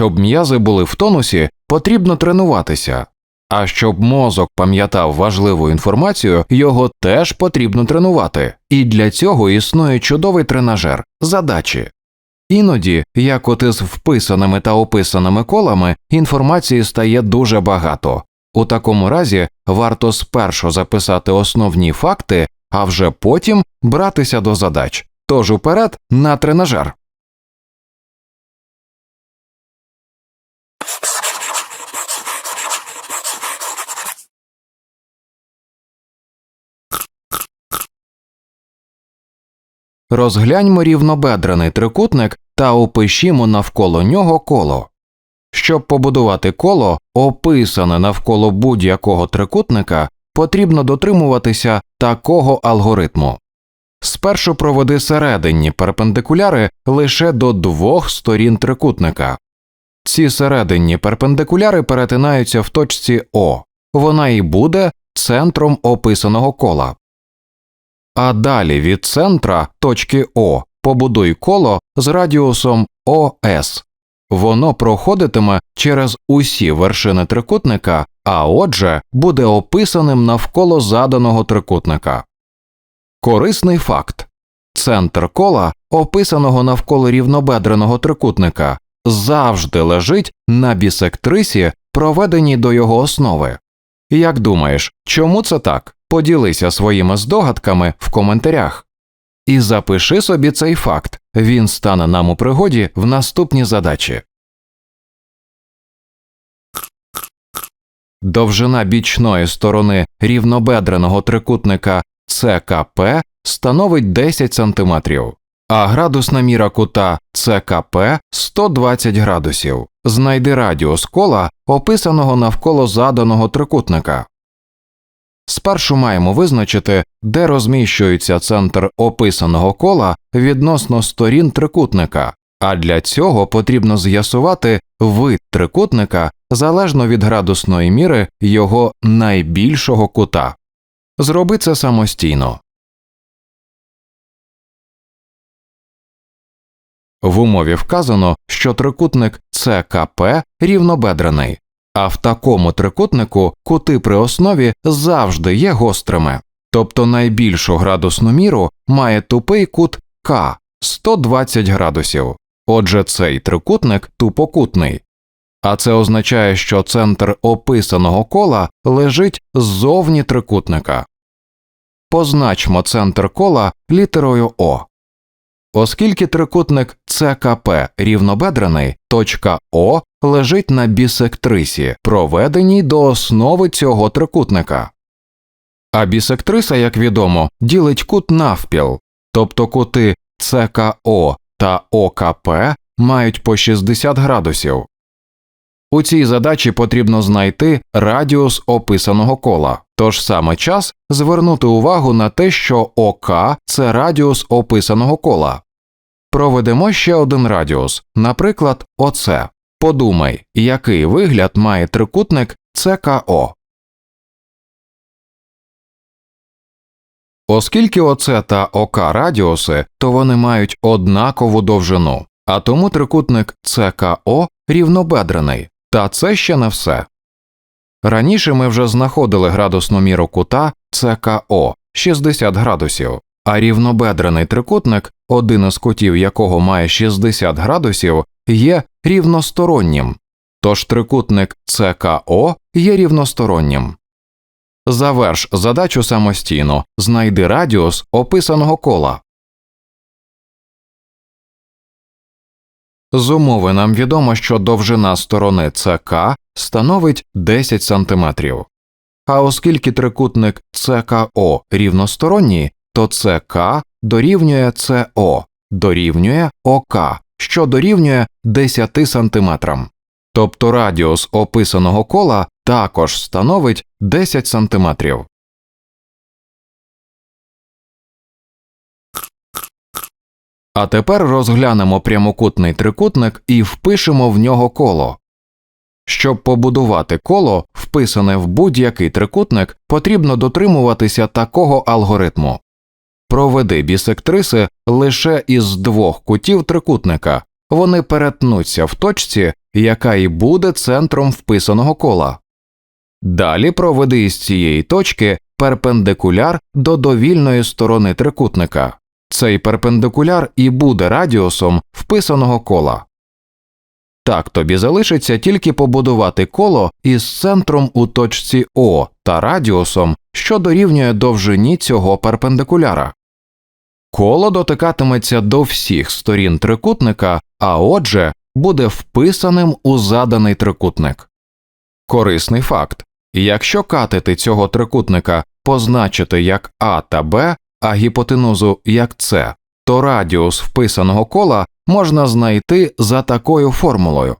Щоб м'язи були в тонусі, потрібно тренуватися. А щоб мозок пам'ятав важливу інформацію, його теж потрібно тренувати. І для цього існує чудовий тренажер задачі. Іноді, як от із вписаними та описаними колами, інформації стає дуже багато. У такому разі варто спершу записати основні факти, а вже потім братися до задач. Тож уперед на тренажер. Розгляньмо рівнобедрений трикутник та опишімо навколо нього коло. Щоб побудувати коло, описане навколо будь-якого трикутника, потрібно дотримуватися такого алгоритму. Спершу проведи серединні перпендикуляри лише до двох сторін трикутника. Ці серединні перпендикуляри перетинаються в точці О, вона і буде центром описаного кола. А далі від центра точки О побудуй коло з радіусом ОС. Воно проходитиме через усі вершини трикутника, а отже, буде описаним навколо заданого трикутника. Корисний факт центр кола, описаного навколо рівнобедреного трикутника, завжди лежить на бісектрисі, проведеній до його основи. Як думаєш, чому це так? Поділися своїми здогадками в коментарях. І запиши собі цей факт, він стане нам у пригоді в наступній задачі. Довжина бічної сторони рівнобедреного трикутника ЦКП становить 10 см, а градусна міра кута ЦКП 120 градусів. Знайди радіус кола, описаного навколо заданого трикутника. Спершу маємо визначити, де розміщується центр описаного кола відносно сторін трикутника, а для цього потрібно з'ясувати вид трикутника залежно від градусної міри його найбільшого кута. Зроби це самостійно. В умові вказано, що трикутник ЦКП рівнобедрений, а в такому трикутнику кути при основі завжди є гострими, тобто найбільшу градусну міру має тупий кут К 120 градусів. Отже, цей трикутник тупокутний. А це означає, що центр описаного кола лежить ззовні трикутника. Позначмо центр кола літерою О. Оскільки трикутник ЦКП рівнобедрений, точка О лежить на бісектрисі, проведеній до основи цього трикутника. А бісектриса, як відомо, ділить кут навпіл, тобто кути ЦКО та ОКП мають по 60 градусів. У цій задачі потрібно знайти радіус описаного кола, тож саме час звернути увагу на те, що ОК це радіус описаного кола. Проведемо ще один радіус, наприклад, оце. Подумай, який вигляд має трикутник ЦКО. Оскільки оце та ОК радіуси, то вони мають однакову довжину, а тому трикутник ЦКО рівнобедрений, та це ще не все. Раніше ми вже знаходили градусну міру кута ЦКО 60 градусів, а рівнобедрений трикутник, один із кутів якого має 60 градусів, є рівностороннім, тож трикутник ЦКО є рівностороннім. Заверш задачу самостійно, знайди радіус описаного кола. З умови нам відомо, що довжина сторони ЦК становить 10 см. А оскільки трикутник ЦКО рівносторонній, то ЦК дорівнює СО, дорівнює ОК, що дорівнює 10 см. Тобто радіус описаного кола також становить 10 см. А тепер розглянемо прямокутний трикутник і впишемо в нього коло. Щоб побудувати коло, вписане в будь-який трикутник, потрібно дотримуватися такого алгоритму. Проведи бісектриси лише із двох кутів трикутника, вони перетнуться в точці, яка і буде центром вписаного кола. Далі проведи із цієї точки перпендикуляр до довільної сторони трикутника. Цей перпендикуляр і буде радіусом вписаного кола. Так тобі залишиться тільки побудувати коло із центром у точці О та радіусом, що дорівнює довжині цього перпендикуляра. Коло дотикатиметься до всіх сторін трикутника, а отже, буде вписаним у заданий трикутник. Корисний факт якщо катети цього трикутника позначити як А та Б, а гіпотенузу як С, то радіус вписаного кола можна знайти за такою формулою.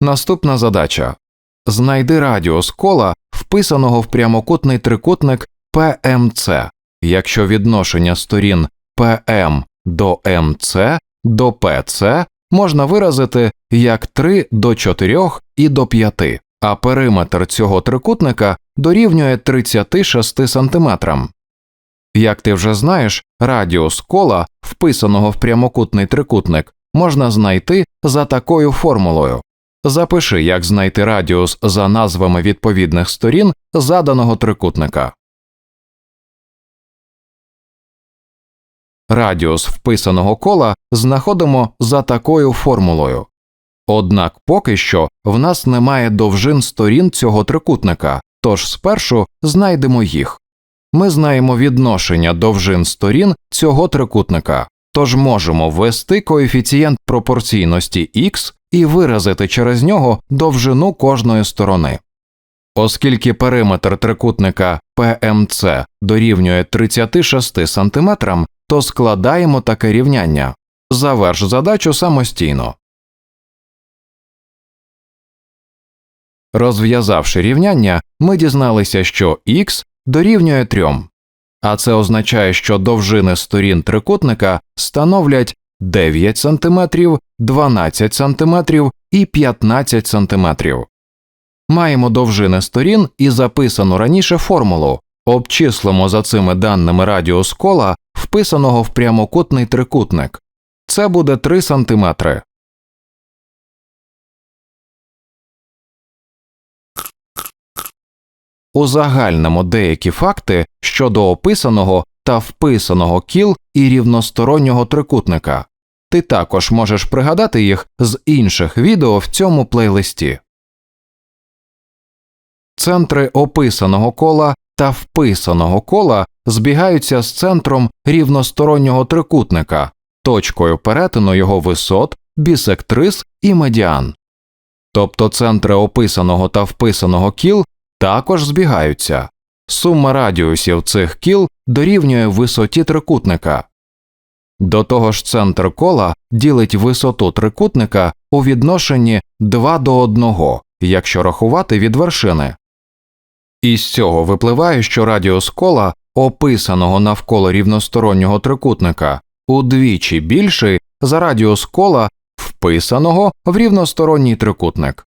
Наступна задача знайди радіус кола, вписаного в прямокутний трикутник ПМЦ, якщо відношення сторін ПМ до МЦ до ПЦ можна виразити як 3 до 4 і до 5, а периметр цього трикутника дорівнює 36 см. Як ти вже знаєш, радіус кола, вписаного в прямокутний трикутник, можна знайти за такою формулою. Запиши, як знайти радіус за назвами відповідних сторін заданого трикутника. Радіус вписаного кола знаходимо за такою формулою. Однак поки що в нас немає довжин сторін цього трикутника, тож спершу знайдемо їх. Ми знаємо відношення довжин сторін цього трикутника, тож можемо ввести коефіцієнт пропорційності x і виразити через нього довжину кожної сторони. Оскільки периметр трикутника PMC дорівнює 36 см, то складаємо таке рівняння. Заверш задачу самостійно. Розв'язавши рівняння, ми дізналися, що х дорівнює 3, а це означає, що довжини сторін трикутника становлять 9 см, 12 см і 15 см. Маємо довжини сторін і записану раніше формулу. Обчислимо за цими даними радіус кола, вписаного в прямокутний трикутник. Це буде 3 см. Узагальнимо деякі факти щодо описаного та вписаного кіл і рівностороннього трикутника. Ти також можеш пригадати їх з інших відео в цьому плейлисті. Центри описаного кола та вписаного кола збігаються з центром рівностороннього трикутника, точкою перетину його висот, бісектрис і медіан. Тобто центри описаного та вписаного кіл також збігаються. Сума радіусів цих кіл дорівнює висоті трикутника. До того ж, центр кола ділить висоту трикутника у відношенні 2 до 1, якщо рахувати від вершини. Із цього випливає, що радіус кола, описаного навколо рівностороннього трикутника, удвічі більший за радіус кола, вписаного в рівносторонній трикутник.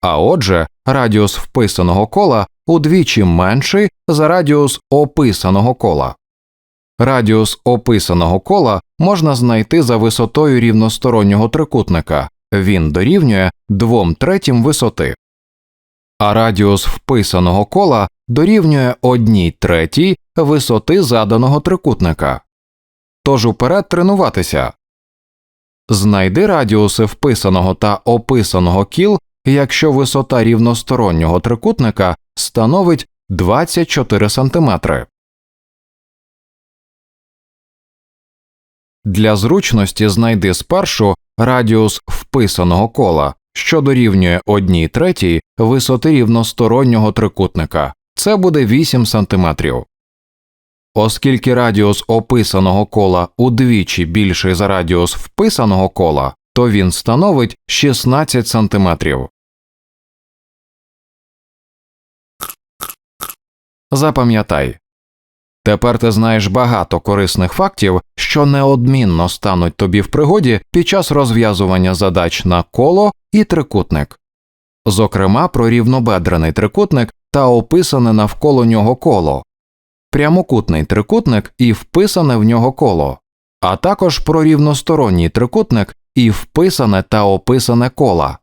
А отже, радіус вписаного кола удвічі менший за радіус описаного кола. Радіус описаного кола можна знайти за висотою рівностороннього трикутника, він дорівнює 2 третім висоти, а радіус вписаного кола дорівнює 1 третій висоти заданого трикутника. Тож уперед тренуватися. Знайди радіуси вписаного та описаного кіл, якщо висота рівностороннього трикутника становить 24 см. Для зручності знайди спершу радіус вписаного кола, що дорівнює 1 третій висоти рівностороннього трикутника. Це буде 8 см. Оскільки радіус описаного кола удвічі більший за радіус вписаного кола, то він становить 16 см. Запам'ятай. Тепер ти знаєш багато корисних фактів, що неодмінно стануть тобі в пригоді під час розв'язування задач на коло і трикутник, зокрема про рівнобедрений трикутник та описане навколо нього коло. прямокутний трикутник і вписане в нього коло, а також про рівносторонній трикутник і вписане та описане кола.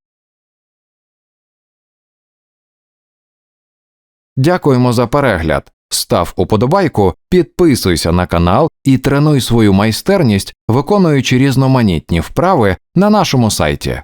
Дякуємо за перегляд. Став уподобайку, підписуйся на канал і тренуй свою майстерність, виконуючи різноманітні вправи на нашому сайті.